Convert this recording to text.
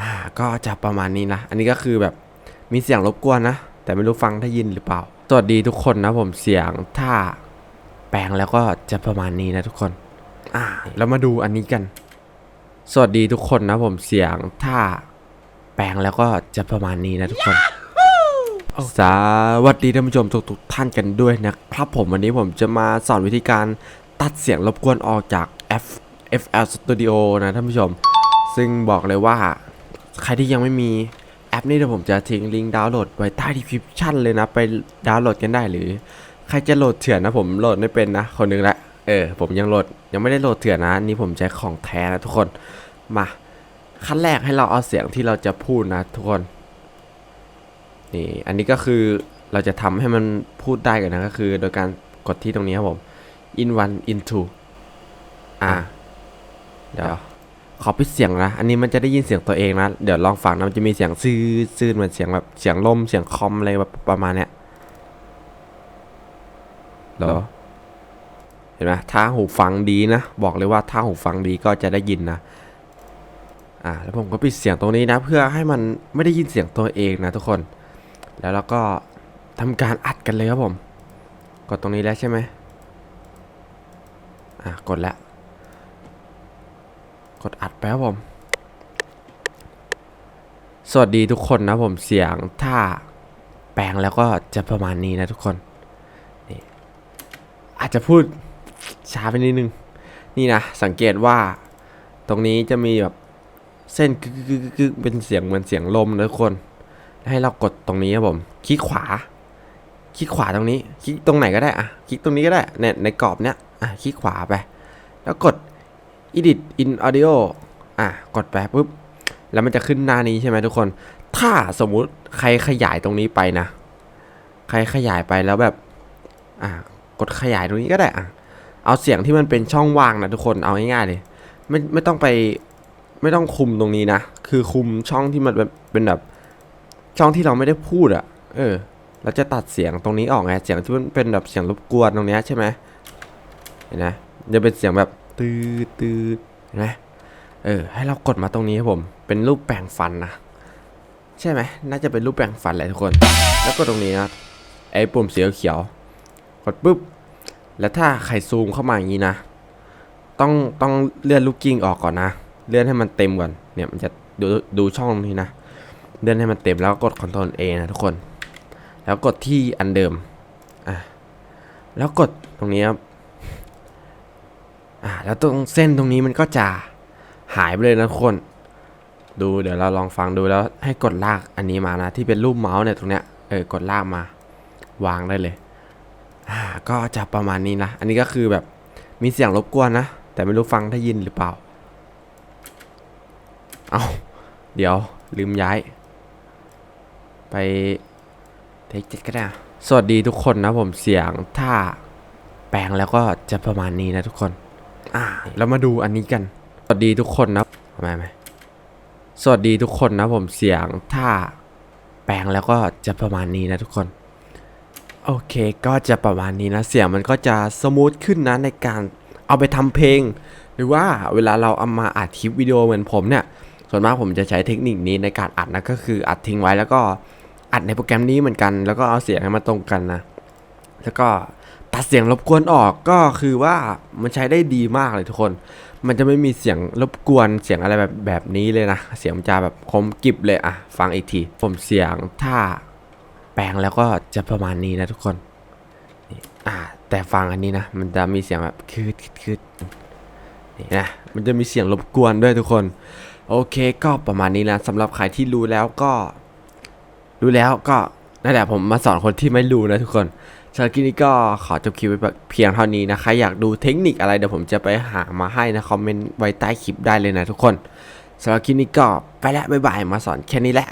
อ่าก็จะประมาณนี้นะ อันนี้ก็คือแบบมีเสียงรบกวนนะ แต่ไม่รู้ฟังได้ยินหรือเปล่า สวัสดีทุกคนนะผมเสียงถ้าแปลงแล้วก็จะประมาณนี้นะทุกคน อ่าเรามาดูอันนี้กัน สวัสดีทุกคนนะผมเสียงถ้าแปลงแล้วก็จะประมาณนี้นะทุกคน สวัสดีท่านผู้ชมทุกๆท่านกันด้วยนะครับผมวันนี้ผมจะมาสอนวิธีการตัดเสียงรบกวนออกจาก F FL Studio นะท่านผู้ชม ซึ่งบอกเลยว่า ใครที่ยังไม่มีแอปนี้เดี๋ยวผมจะทิ้งลิงก์ดาวน์โหลดไว้ใต้ดีคริปชันเลยนะ ไปดาวน์โหลดกันได้หรือ ใครจะโหลดเถื่อนนะผมโหลดไม่เป็นนะ คนหนึงละเออผมยังโหลดยังไม่ได้โหลดเถื่อนนะนี่ผมใช้ของแท้นะทุกคนมาขั้นแรกให้เราเอาเสียงที่เราจะพูดนะทุกคนนี่อันนี้ก็คือเราจะทำให้มันพูดได้กันนะก็คือ โดยการกดที่ตรงนี้ครับผม in one in two อ่าเดี๋ยว ขอปิดเสียงนะ อันนี้มันจะได้ยินเสียงตัวเองนะ เดี๋ยวลองฟังนะมันจะมีเสียงซื่อซื่อเหมือนเสียงแบบเสียงลมเสียงคอมอะไรแบบประมาณเนี้ยเหรอเห็นไหมถ้าหูฟังดีนะ บอกเลยว่าถ้าหูฟังดีก็จะได้ยินนะ อ่า แล้วผมก็ปิดเสียงตรงนี้นะ เพื่อให้มันไม่ได้ยินเสียงตัวเองนะทุกคน แล้วเราก็ทำการอัดกันเลยครับผม กดตรงนี้แล้วใช่ไหมอะกดแล้ว กดอัดไปครับผม สวัสดีทุกคนนะผมเสียงถ้าแปลงแล้วก็จะประมาณนี้นะทุกคนนี่อาจจะพูดช้าไปนิดนึง นี่นะ สังเกตว่าตรงนี้จะมีแบบเส้นกึกกึกกึกกึกเป็นเสียงเหมือนเสียงลมนะทุกคน ให้เรากดตรงนี้ครับผม คลิกขวา คลิกขวาตรงนี้ คลิกตรงไหนก็ได้อะคลิกตรงนี้ก็ได้เนี่ยในกรอบเนี้ยอะคลิกขวาไป แล้วกด edit in audio อะกดไปปุ๊บ แล้วมันจะขึ้นหน้านี้ใช่ไหมทุกคน ถ้าสมมุติใครขยายตรงนี้ไปนะ ใครขยายไปแล้วแบบ อะกดขยายตรงนี้ก็ได้อะเอาเสียงที่มันเป็นช่องว่างนะทุกคนเอาง่ายๆเลย ไม่ไม่ต้องไปไม่ต้องคุมตรงนี้นะ คือคุมช่องที่มันเป็นเป็นแบบ ช่องที่เราไม่ได้พูดอะ่ะ เออเราจะตัดเสียงตรงนี้ออกไงเสียงที่มันเป็นแบบเสียงรบกวนตรงเนี้ยใช่ไหมเห็นไหมจะเป็นเสียงแบบ ตืดตืดนไหมเออให้เรากดมาตรงนี้ครับผม เป็นรูปแปรงฟันนะ ใช่ไหมน่าจะเป็นรูปแปรงฟันแหละทุกคน แล้วก็ตรงนี้นะไอ้ปุ่มสีเขียว กดปุ๊บ แล้วถ้าใครซูมเข้ามาอย่างนี้นะ ต้องต้องเลื่อนลูกกิ้งออกก่อนนะ เลื่อนให้มันเต็มก่อน เนี่ยมันจะดูดูช่องตรงนี้นะ เลื่อนให้มันเต็มแล้วก็กด Ctrl A นะทุกคน แล้วกดที่อันเดิม อะ แล้วกดตรงนี้ครับ อ่าแล้วตรงเส้นตรงนี้มันก็จะหายไปเลยนะทุกคน ดูเดี๋ยวเราลองฟังดูแล้วให้กดลากอันนี้มานะ ที่เป็นรูปเมาส์เนี่ยตรงเนี้ยเออกดลากมาวางได้เลยอ่าก็จะประมาณนี้นะ อันนี้ก็คือแบบมีเสียงรบกวนนะ แต่ไม่รู้ฟังได้ยินหรือเปล่า เอาเดี๋ยวลืมย้าย ไปเทคเจ็ดก็ได้ สวัสดีทุกคนนะผมเสียงถ้าแปลงแล้วก็จะประมาณนี้นะทุกคน อ่าเรามาดูอันนี้กัน สวัสดีทุกคนนะทำไมไหมสวัสดีทุกคนนะผมเสียงถ้าแปลงแล้วก็จะประมาณนี้นะทุกคน โอเคก็จะประมาณนี้นะ เสียงมันก็จะสมูทขึ้นนะในการเอาไปทำเพลง หรือว่าเวลาเราเอามาอัดคลิปวิดีโอเหมือนผมเนี่ย ส่วนมากผมจะใช้เทคนิคนี้ในการอัดนะก็คืออัดทิ้งไว้แล้วก็อัดในโปรแกรมนี้เหมือนกัน แล้วก็เอาเสียงให้มันตรงกันนะ แล้วก็ ตัดเสียงรบกวนออกก็คือว่ามันใช้ได้ดีมากเลยทุกคน มันจะไม่มีเสียงรบกวนเสียงอะไรแบบแบบนี้เลยนะ เสียงมันจะแบบคมกริบเลยอะฟังอีกที ผมเสียงถ้าแปลงแล้วก็จะประมาณนี้นะทุกคนนี่อ่าแต่ฟังอันนี้นะ มันจะมีเสียงแบบคืดคืดคืดนี่นะมันจะมีเสียงรบกวนด้วยทุกคน โอเคก็ประมาณนี้นะสำหรับใครที่รู้แล้วก็ รู้แล้วก็นั่นแหละผมมาสอนคนที่ไม่รู้นะทุกคน สำหรับคลิปนี้ก็ขอจบคลิปไว้เพียงเท่านี้นะใครอยากดูเทคนิคอะไรเดี๋ยวผมจะไปหามาให้นะคอมเมนต์ไว้ใต้คลิปได้เลยนะทุกคนสำหรับคลิปนี้ก็ไปแล้วบ๊ายบายมาสอนแค่นี้แหละ